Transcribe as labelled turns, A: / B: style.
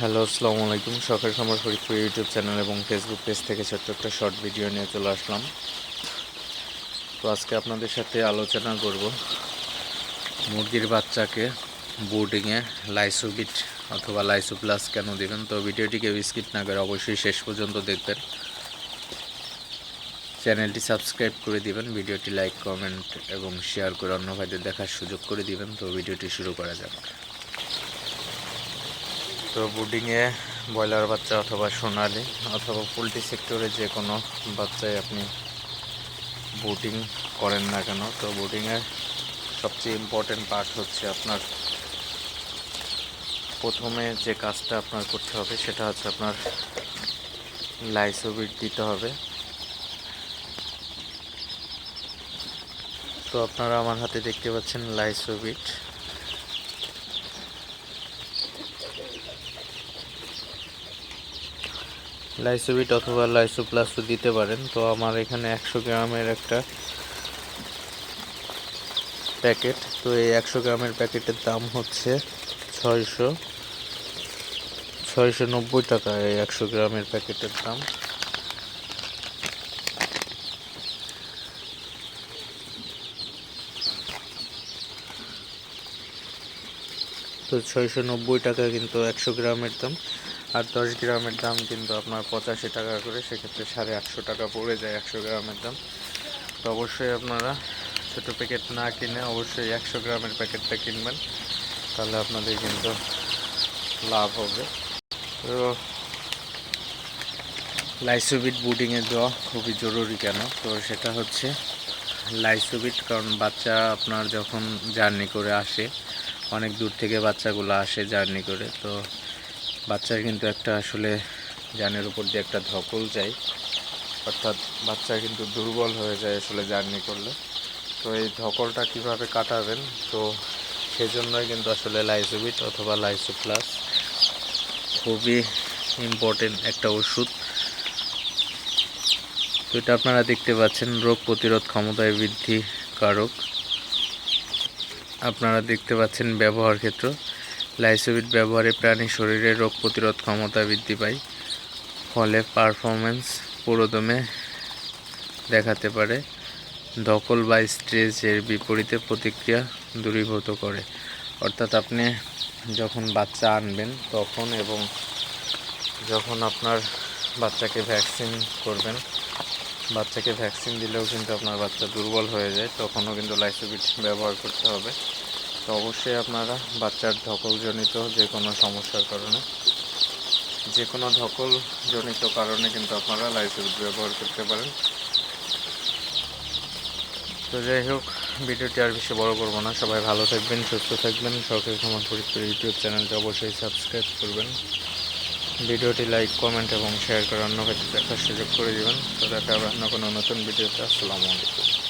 A: Hello, আসসালামু আলাইকুম। সকাল খামার ফরিদপুর ইউটিউব চ্যানেল এবং ফেসবুক পেজ থেকে ছোট্ট একটা শর্ট ভিডিও নিয়ে চলে আসলাম। তো আজকে আপনাদের সাথে আলোচনা করব মুরগির বাচ্চাকে বোর্ডিংয়ে লাইসোবিট অথবা লাইসো প্লাস কেন দেবেন। তো ভিডিওটিকে স্কিপ না করে অবশ্যই শেষ পর্যন্ত দেখবেন। চ্যানেলটি সাবস্ক্রাইব করে দিবেন, ভিডিওটি লাইক, কমেন্ট এবং শেয়ার করে অন্য ভাইদের দেখার সুযোগ করে দিবেন। তো ভিডিওটি শুরু করা যাক। তো বুডিংয়ে ব্রয়লার বাচ্চা অথবা সোনালি অথবা পোলট্রি সেক্টরে যে কোনো বাচ্চায় আপনি বুটিং করেন না কেন, তো বুটিংয়ের সবচেয়ে ইম্পর্টেন্ট পার্ট হচ্ছে আপনার প্রথমে যে কাজটা আপনার করতে হবে সেটা হচ্ছে আপনার লাইসোবিট দিতে হবে। তো আপনারা আমার হাতে দেখতে পাচ্ছেন লাইসোবিট লাইসোবিট অথবা লাইসো প্লাসও দিতে পারেন। তো আমার এখানে একশো গ্রামের একটা প্যাকেট। তো এই একশো গ্রামের প্যাকেটের দাম হচ্ছে ছয়শো ছয়শো নব্বই টাকা এই একশো গ্রামের প্যাকেটের দাম। তো ছয়শো নব্বই টাকা কিন্তু একশো গ্রামের দাম। আর দশ গ্রামের দাম কিন্তু আপনার পঁচাশি টাকা করে, সেক্ষেত্রে সাড়ে আটশো টাকা পড়ে যায় একশো গ্রামের দাম। তো অবশ্যই আপনারা ছোটো প্যাকেট না কিনে অবশ্যই একশো গ্রামের প্যাকেটটা কিনবেন, তাহলে আপনাদের কিন্তু লাভ হবে। তো লাইসোবিট বুডিংয়ে দেওয়া খুবই জরুরি কেন? তো সেটা হচ্ছে লাইসোবিট, কারণ বাচ্চা আপনার যখন জার্নি করে আসে, অনেক দূর থেকে বাচ্চাগুলো আসে জার্নি করে, তো বাচ্চার কিন্তু একটা আসলে জানের উপর দিয়ে একটা ধকল যায়। অর্থাৎ বাচ্চা কিন্তু দুর্বল হয়ে যায় আসলে জার্নি করলে। তো এই ধকলটা কীভাবে কাটাবেন? তো সেজন্যই কিন্তু আসলে লাইসোবিট অথবা লাইসো প্লাস খুবই ইম্পর্টেন্ট একটা ওষুধ। তো এটা আপনারা দেখতে পাচ্ছেন, রোগ প্রতিরোধ ক্ষমতায় বৃদ্ধি কারক আপনারা দেখতে পাচ্ছেন ব্যবহার ক্ষেত্র। লাইসোবিট ব্যবহারে প্রাণী শরীরে রোগ প্রতিরোধ ক্ষমতা বৃদ্ধি পায়, ফলে পারফরমেন্স পুরোদমে দেখাতে পারে, দখল বা স্ট্রেসের বিপরীতে প্রতিক্রিয়া দূরীভূত করে। অর্থাৎ আপনি যখন বাচ্চা আনবেন তখন এবং যখন আপনার বাচ্চাকে ভ্যাকসিন করবেন, বাচ্চাকে ভ্যাকসিন দিলেও কিন্তু আপনার বাচ্চা দুর্বল হয়ে যায়, তখনও কিন্তু লাইসোবিট ব্যবহার করতে হবে। তো অবশ্যই আপনারা বাচ্চার ধকলজনিত যে কোনো সমস্যার কারণে, যে কোনো ধকলজনিত কারণে কিন্তু আপনারা লাইসোবিট ব্যবহার করতে পারেন। তো যাই হোক, ভিডিওটি আর বেশি বড় করব না। সবাই ভালো থাকবেন, সুস্থ থাকবেন। সরকারি সমাজ পরিচিত ইউটিউব চ্যানেলটি অবশ্যই সাবস্ক্রাইব করবেন। ভিডিওটি লাইক, কমেন্ট এবং শেয়ার করে অন্য কাছে দেখার সুযোগ করে দেবেন। তো দেখা হবে অন্য কোনো নতুন ভিডিওতে। আসসালামু আলাইকুম।